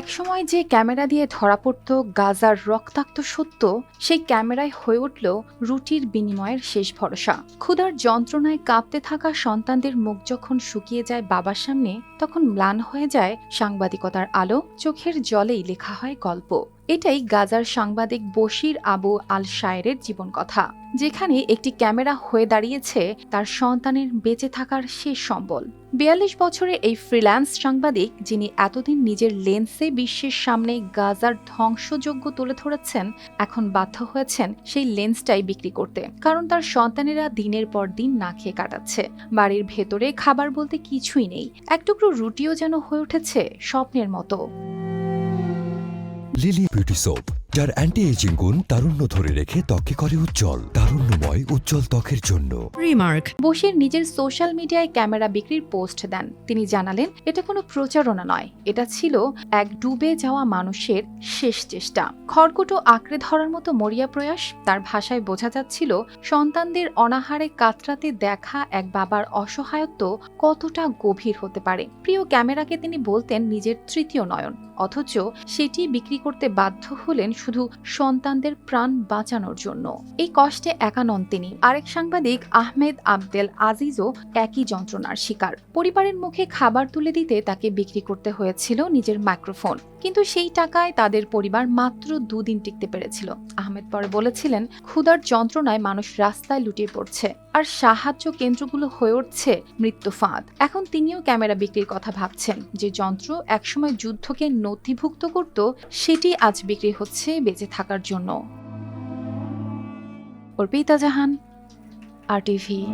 একসময় যে ক্যামেরা দিয়ে ধরা পড়ত গাজার রক্তাক্ত সত্য, সেই ক্যামেরায় হয়ে উঠল রুটির বিনিময়ের শেষ ভরসা। ক্ষুধার যন্ত্রণায় কাঁপতে থাকা সন্তানদের মুখ যখন শুকিয়ে যায় বাবার সামনে, তখন ম্লান হয়ে যায় সাংবাদিকতার আলো, চোখের জলেই লেখা হয় গল্প। এটাই গাজার সাংবাদিক বশির আবু আল শায়েরের জীবন কথা যেখানে একটি ক্যামেরা হয়ে দাঁড়িয়েছে তার সন্তানের বেঁচে থাকার শেষ সম্বল। বিয়াল্লিশ বছরের এই ফ্রিল্যান্স সাংবাদিক, যিনি এতদিন নিজের লেন্সে বিশ্বের সামনে গাজার ধ্বংসযোগ্য তুলে ধরেছেন, এখন বাধ্য হয়েছেন সেই লেন্সটাই বিক্রি করতে। কারণ তার সন্তানেরা দিনের পর দিন না খেয়ে কাটাচ্ছে। বাড়ির ভেতরে খাবার বলতে কিছুই নেই। এক টুকরো রুটিও যেন হয়ে উঠেছে স্বপ্নের মতো। Lily Beauty Soap. যার অ্যান্টি এজিং গুণ তারুণ্য ধরে রেখে ত্বকে করে উজ্জ্বল, তারুণ্যময়, উজ্জ্বল ত্বকের জন্য। Remark. বশির নিজের সোশ্যাল মিডিয়ায় ক্যামেরা বিক্রির পোস্ট দেন। তিনি জানালেন, এটা কোনো প্রচারণা নয়। এটা ছিল এক ডুবে যাওয়া মানুষের শেষ চেষ্টা। খড়কুটো আঁকড়ে ধরার মতো মরিয়া প্রয়াস, তার ভাষায় বোঝা যাচ্ছিল, সন্তানদের অনাহারে কাতরাতে দেখা এক বাবার অসহায়ত্ব কতটা গভীর হতে পারে। প্রিয় ক্যামেরাকে তিনি বলতেন নিজের তৃতীয় নয়ন। অথচ সেটি বিক্রি করতে বাধ্য হলেন শুধু সন্তানদের প্রাণ বাঁচানোর জন্য। এই কষ্টে একা নন তিনি। আরেক সাংবাদিক আহমেদ আবদেল আজিজও একই যন্ত্রণার শিকার। পরিবারের মুখে খাবার তুলে দিতে তাকে বিক্রি করতে হয়েছিল নিজের মাইক্রোফোন। কিন্তু সেই টাকায় তাদের পরিবার মাত্র দুদিন টিকতে পেরেছিল। আহমেদ পরে বলেছিলেন, ক্ষুধার যন্ত্রণায় মানুষ রাস্তায় লুটিয়ে পড়ছে আর সাহায্য কেন্দ্রগুলো হয়ে উঠছে মৃত্যু ফাঁদ। এখন তিনিও ক্যামেরা বিক্রির কথা ভাবছেন। যে যন্ত্র একসময় যুদ্ধকে নথিভুক্ত করত, সেটি আজ বিক্রি হচ্ছে বেঁচে থাকার জন্য। অর্পিতা জাহান আর টিভি।